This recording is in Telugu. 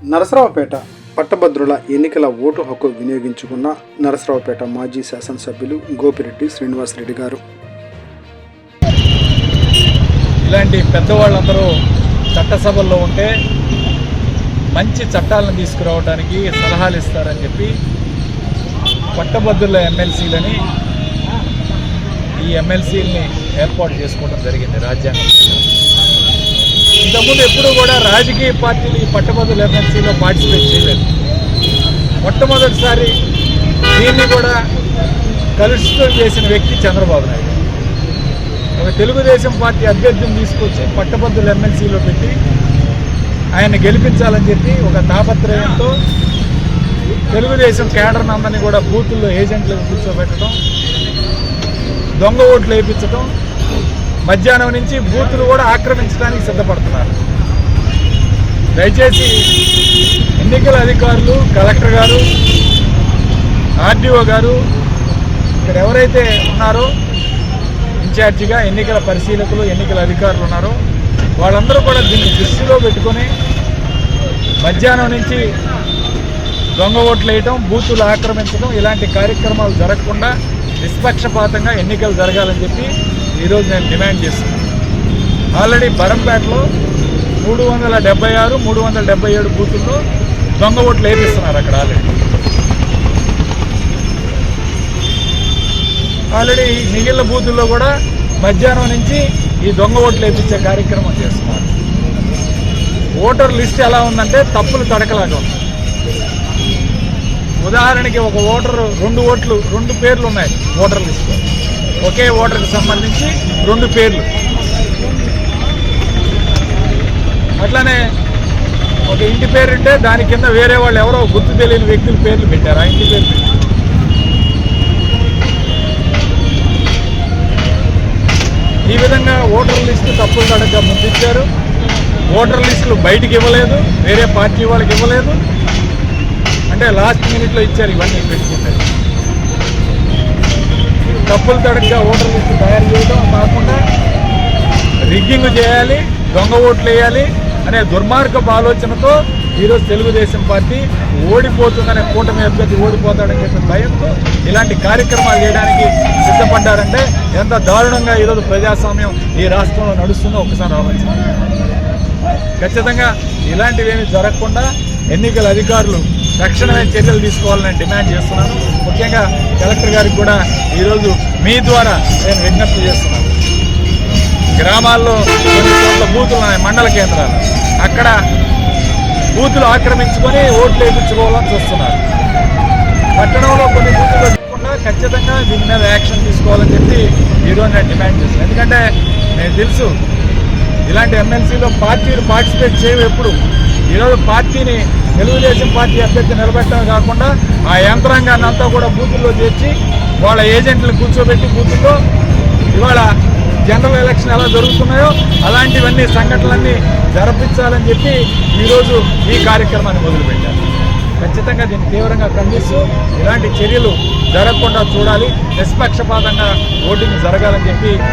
నరసరావుపేట పట్టభద్రుల ఎన్నికల ఓటు హక్కు వినియోగించుకున్న నరసరావుపేట మాజీ శాసనసభ్యులు గోపిరెడ్డి శ్రీనివాసరెడ్డి గారు. ఇలాంటి పెద్దవాళ్ళందరూ చట్టసభల్లో ఉంటే మంచి చట్టాలను తీసుకురావడానికి సలహాలు ఇస్తారని చెప్పి పట్టభద్రుల ఎమ్మెల్సీలని ఈ ఎమ్మెల్సీలని ఏర్పాటు చేసుకోవడం జరిగింది రాజ్యాంగం ఇంతకుముందు ఎప్పుడూ కూడా రాజకీయ పార్టీలు ఈ పట్టభద్రుల ఎమ్మెల్సీలో పార్టిసిపేట్ చేయలేదు. మొట్టమొదటిసారి దీన్ని కూడా కలుషితం చేసిన వ్యక్తి చంద్రబాబు నాయుడు. ఒక తెలుగుదేశం పార్టీ అభ్యర్థిని తీసుకొచ్చి పట్టభద్రుల ఎమ్మెల్సీలో పెట్టి ఆయన గెలిపించాలని చెప్పి ఒక తాపత్రయంతో తెలుగుదేశం కేడర్ నందని కూడా బూతుల్లో ఏజెంట్లకు కూర్చోబెట్టడం దొంగ ఓట్లు వేయించడం మధ్యాహ్నం నుంచి బూతులు కూడా ఆక్రమించడానికి సిద్ధపడుతున్నారు. దయచేసి ఎన్నికల అధికారులు కలెక్టర్ గారు ఆర్డీఓ గారు ఇక్కడ ఎవరైతే ఉన్నారో ఇన్ఛార్జిగా ఎన్నికల పరిశీలకులు ఎన్నికల అధికారులు ఉన్నారో వాళ్ళందరూ కూడా దీన్ని దృష్టిలో పెట్టుకొని మధ్యాహ్నం నుంచి దొంగ ఓట్లు వేయటం బూతులు ఆక్రమించడం ఇలాంటి కార్యక్రమాలు జరగకుండా నిష్పక్షపాతంగా ఎన్నికలు జరగాలని చెప్పి ఈరోజు నేను డిమాండ్ చేస్తున్నాను. ఆల్రెడీ బరంపేటలో మూడు వందల డెబ్బై ఆరు మూడు వందల డెబ్బై ఏడు బూతుల్లో దొంగ ఓట్లు వేపిస్తున్నారు అక్కడ ఆల్రెడీ. ఆల్రెడీ మిగిలిన బూతుల్లో కూడా మధ్యాహ్నం నుంచి ఈ దొంగ ఓట్లు వేపించే కార్యక్రమం చేస్తున్నారు. ఓటర్ లిస్ట్ ఎలా ఉందంటే తప్పులు తడకలాగా ఉంది. ఉదాహరణకి ఒక ఓటరు రెండు ఓట్లు రెండు పేర్లు ఉన్నాయి ఓటర్ లిస్ట్లో ఒకే ఓటర్కి సంబంధించి రెండు పేర్లు. అట్లానే ఒక ఇంటి పేరు ఉంటే దాని కింద వేరే వాళ్ళు ఎవరో గుర్తు తెలియని వ్యక్తుల పేర్లు పెట్టారు. ఆ ఇంటి పేరు ఈ విధంగా ఓటర్ లిస్టు తప్పులు తడగా ముందిచ్చారు ఓటర్ లిస్టులు బయటికి ఇవ్వలేదు. వేరే పార్టీ వాళ్ళకి ఇవ్వలేదు. అంటే లాస్ట్ మినిట్లో ఇచ్చారు ఇవన్నీ పెట్టుకుంటారు తప్పులు తడగ్గా ఓటర్ లిస్టు తయారు చేయడం కాకుండా రిగ్గింగ్ చేయాలి దొంగ ఓట్లు వేయాలి అనే దుర్మార్గపు ఆలోచనతో ఈరోజు తెలుగుదేశం పార్టీ ఓడిపోతుందనే కూటమి అభ్యర్థి ఓడిపోతాడని చెప్పిన భయంతో ఇలాంటి కార్యక్రమాలు చేయడానికి సిద్ధపడ్డారంటే ఎంత దారుణంగా ఈరోజు ప్రజాస్వామ్యం ఈ రాష్ట్రంలో నడుస్తుందో ఒకసారి ఆలోచించాలి ఖచ్చితంగా ఇలాంటివేమి జరగకుండా ఎన్నికల అధికారులు తక్షణమే చర్యలు తీసుకోవాలని డిమాండ్ చేస్తున్నాను. ముఖ్యంగా కలెక్టర్ గారికి కూడా ఈరోజు మీ ద్వారా నేను విజ్ఞప్తి చేస్తున్నాను. గ్రామాల్లో కొన్ని చోట్ల బూతులు ఉన్నాయి మండల కేంద్రాలు. అక్కడ బూతులు ఆక్రమించుకొని ఓట్లు వేయించుకోవాలని చూస్తున్నారు. పట్టణంలో కొన్ని బూతులు పెట్టకుండా ఖచ్చితంగా దీని మీద యాక్షన్ తీసుకోవాలని చెప్పి ఈరోజు నేను డిమాండ్ చేస్తాను ఎందుకంటే నేను తెలుసు ఇలాంటి ఎమ్మెల్సీలో పార్టీలు పార్టిసిపేట్ చేయవు ఎప్పుడు. ఈరోజు పార్టీని తెలుగుదేశం పార్టీ అభ్యర్థి నిలబెట్టడం కాకుండా ఆ యంత్రాంగాన్ని అంతా కూడా బూతుల్లో చేర్చి వాళ్ళ ఏజెంట్లు కూర్చోబెట్టి బూతుల్లో ఇవాళ జనరల్ ఎలక్షన్ ఎలా జరుగుతున్నాయో అలాంటివన్నీ సంఘటనలన్నీ జరిపించాలని చెప్పి ఈరోజు ఈ కార్యక్రమాన్ని మొదలుపెట్టారు. ఖచ్చితంగా దీన్ని తీవ్రంగా ఖండిస్తూ ఇలాంటి చర్యలు జరగకుండా చూడాలి. నిష్పక్షపాతంగా ఓటింగ్ జరగాలని చెప్పి